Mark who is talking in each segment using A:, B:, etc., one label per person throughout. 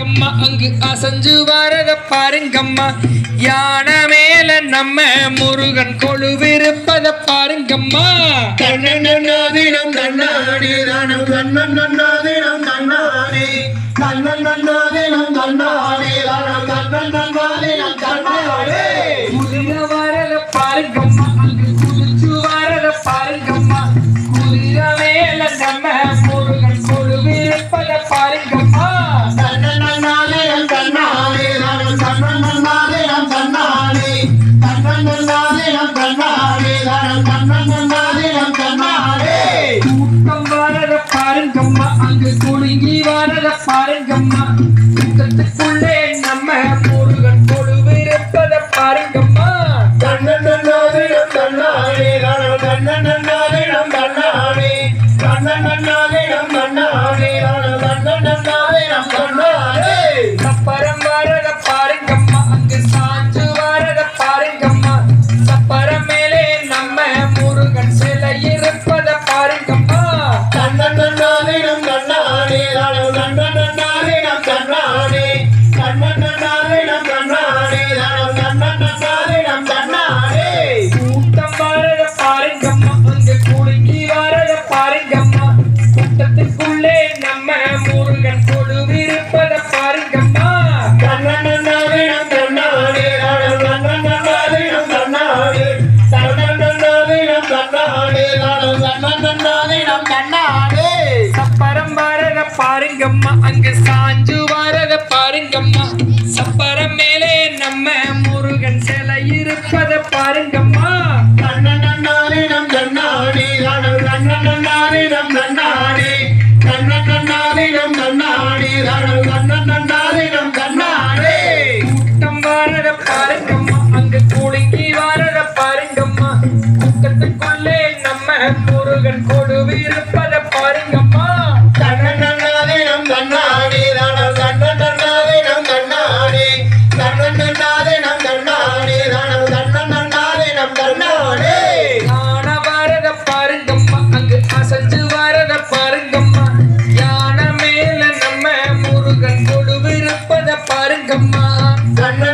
A: அம்மா அங்கு அசஞ்சு வரத பாருங்கம்மா. யானை மேல நம்ம முருகன் கொழுவிருப்பத பாருங்கம்மா.
B: கண்ணன்னாதினம் கண்ணாடி தானம் கண்ணன்னாதினம் கண்ணாடி கண்ணன்னாதினம் கண்ணாடி தானம் கண்ணன்னாதினம்
A: கூட்டம் வரத பாருங்கம்மா அங்கு குலுங்கி வரத பாருங்கம்மா கூட்டத்துக்குள்ளே நடப்பத பாருங்கம்மா. கண்ணன் நன்னாரிடம் நன்னாடி கடல்
B: கண்ணன் நன்னாரிடம் நன்னா கண்ண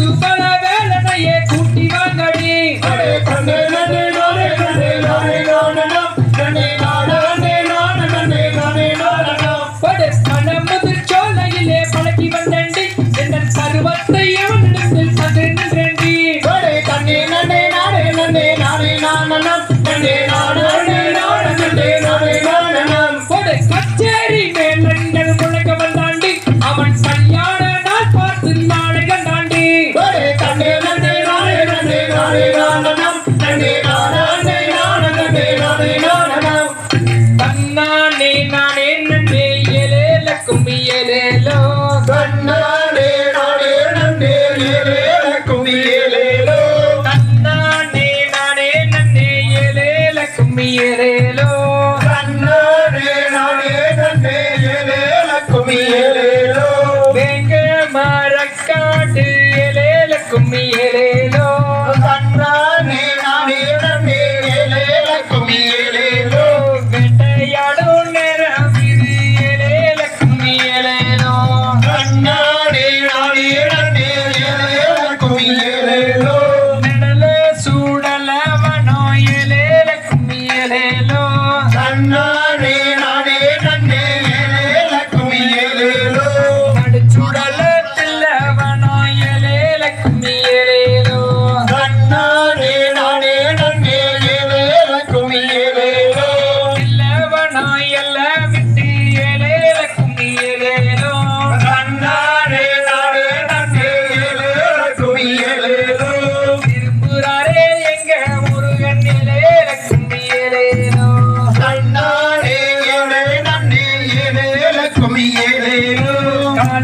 B: துப்பல வேலனையே
A: கூட்டி வாங்கடி. சோலையிலே பழக்கி வந்தண்டி என் பருவத்தை அவனிடத்தில்
B: தந்து நின்றேன் நானே நானே நானே நானே நானே Nani na.
A: Hallelujah.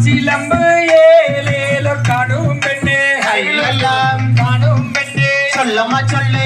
A: சிலம்பு ஏலேல
B: காணும் பெண்ணே. கையிலெல்லாம் காணும் பெண்ணே.
A: சொல்லமா சொல்லு.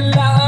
A: love.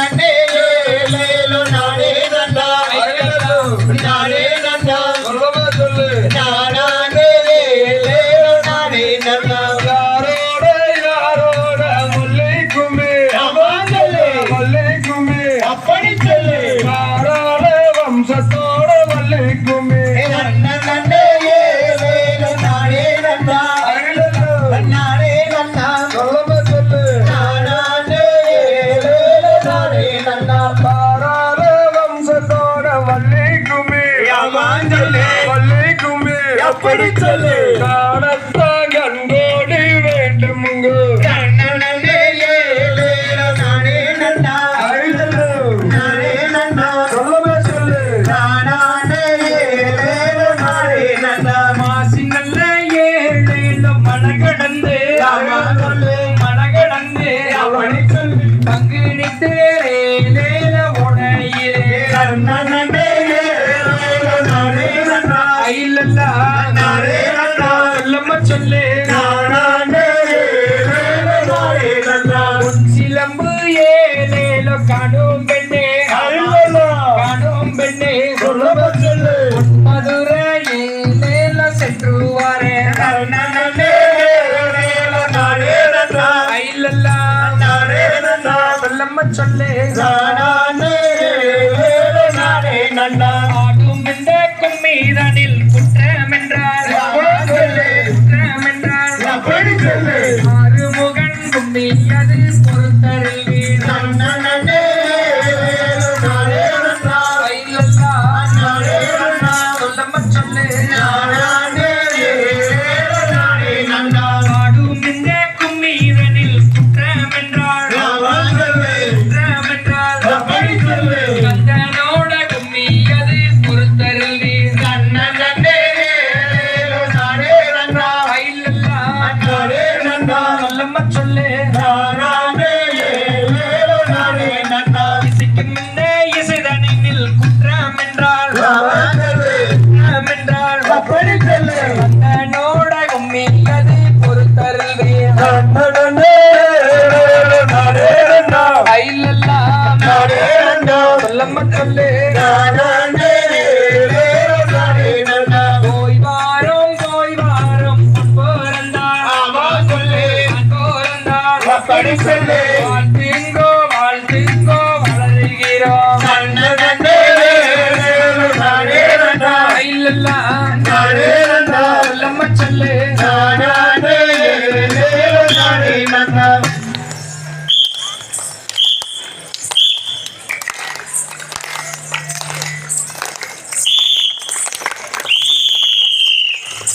B: படி சொல்லு சொல்லு
A: காணும் பெண்ணே. காணும் பெண்ணே.
B: சொல்ல
A: சொல்லு மதுரையில சென்று வாரே சொல்லம்மா சொல்லு. ஆடும் இந்த கும்மீதனில் குற்றம் என்றார். குற்றம் என்றார். சொல்லம்மா சொல்லு. இசைக்கும் இந்த இசைதானே நில் குற்றம் என்றால். என்றால்.
B: அப்படி சொல்லு.
A: நோட கும்மி அது
B: பொறுத்தருள்வே
A: சொல்லம்மா சொல்லு.